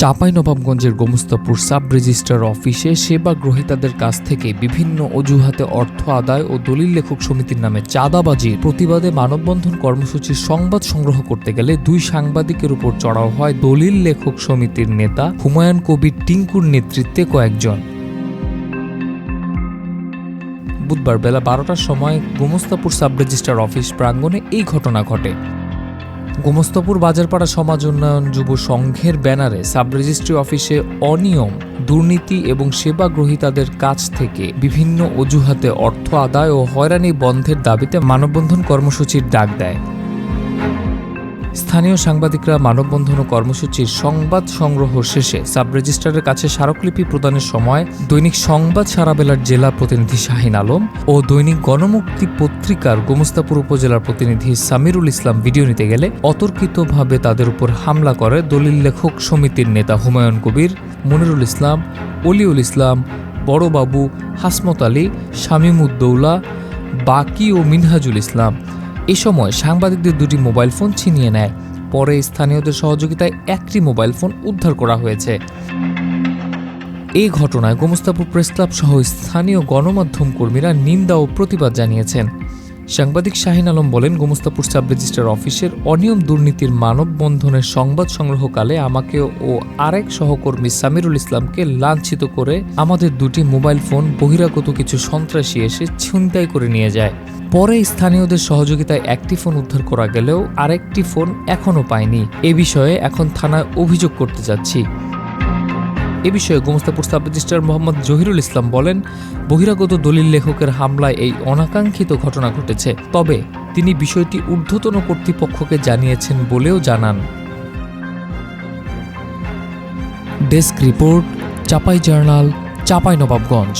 চাঁপাইনবাবগঞ্জের Gomastapur sub registrar অফিসে সেবা গ্রহীতাদের কাছ থেকে বিভিন্ন অজুহাতে অর্থ আদায় ও দলিল লেখক সমিতির নামে চাঁদাবাজির প্রতিবাদে মানববন্ধন কর্মসূচির সংবাদ সংগ্রহ করতে গেলে দুই সাংবাদিকের উপর চড়াও হয় দলিল লেখক সমিতির নেতা হুমায়ুন কবির টিঙ্কুর নেতৃত্বে কয়েকজন। বুধবার বেলা বারোটার সময় গোমস্তাপুর সাব রেজিস্ট্রার অফিস প্রাঙ্গণে এই ঘটনা ঘটে। গোমস্তাপুর বাজারপাড়া সমাজ উন্নয়ন যুব সংঘের ব্যানারে সাব রেজিস্ট্রি অফিসে অনিয়ম, দুর্নীতি এবং সেবা গ্রহীতাদের কাছ থেকে বিভিন্ন অজুহাতে অর্থ আদায় ও হয়রানি বন্ধের দাবিতে মানববন্ধন কর্মসূচির ডাক দেয়। স্থানীয় সাংবাদিকরা মানববন্ধন কর্মসূচির সংবাদ সংগ্রহ শেষে সাব রেজিস্ট্রারের কাছে স্মারকলিপি প্রদানের সময় দৈনিক সংবাদ সারাবেলার জেলা প্রতিনিধি শাহিন আলম ও দৈনিক গণমুক্তি পত্রিকার গোমস্তাপুর উপজেলার প্রতিনিধি সামিরুল ইসলাম ভিডিও নিতে গেলে অতর্কিতভাবে তাদের উপর হামলা করে দলিল লেখক সমিতির নেতা হুমায়ুন কবির, মনিরুল ইসলাম, অলিউল ইসলাম, বড়বাবু, হাসমত আলী শামীমুদ্দৌলা বাকি ও মিনহাজুল ইসলাম। এ সময় সাংবাদিকদের দুটি মোবাইল ফোন ছিনিয়ে নেয়। পরে স্থানীয়দের সহযোগিতায় একটি মোবাইল ফোন উদ্ধার করা হয়েছে। এই ঘটনায় গোমস্তাপুর প্রেস ক্লাব সহ স্থানীয় গণমাধ্যম কর্মীরা নিন্দা ও প্রতিবাদ জানিয়েছেন। সাংবাদিক শাহিন আলম বলেন, গোমস্তাপুর সাব রেজিস্ট্রার অফিসের অনিয়ম দুর্নীতির মানববন্ধনের সংবাদ সংগ্রহকালে আমাকে ও আরেক সহকর্মী সামিরুল ইসলামকে লাঞ্ছিত করে আমাদের দুটি মোবাইল ফোন বহিরাগত কিছু সন্ত্রাসী এসে ছিনতাই করে নিয়ে যায়। পরে স্থানীয়দের সহযোগিতায় একটি ফোন উদ্ধার করা গেলেও আরেকটি ফোন এখনও পায়নি। এ বিষয়ে এখন থানায় অভিযোগ করতে যাচ্ছি। এ বিষয়ে গোমস্তাপুর সাব রেজিস্ট্রার মোহাম্মদ জহিরুল ইসলাম বলেন, বহিরাগত দলিল লেখকের হামলায় এই অনাকাঙ্ক্ষিত ঘটনা ঘটেছে, তবে তিনি বিষয়টি ঊর্ধ্বতন কর্তৃপক্ষকে জানিয়েছেন বলেও জানান। Desk report, Chapai journal, Chapai Nawabganj.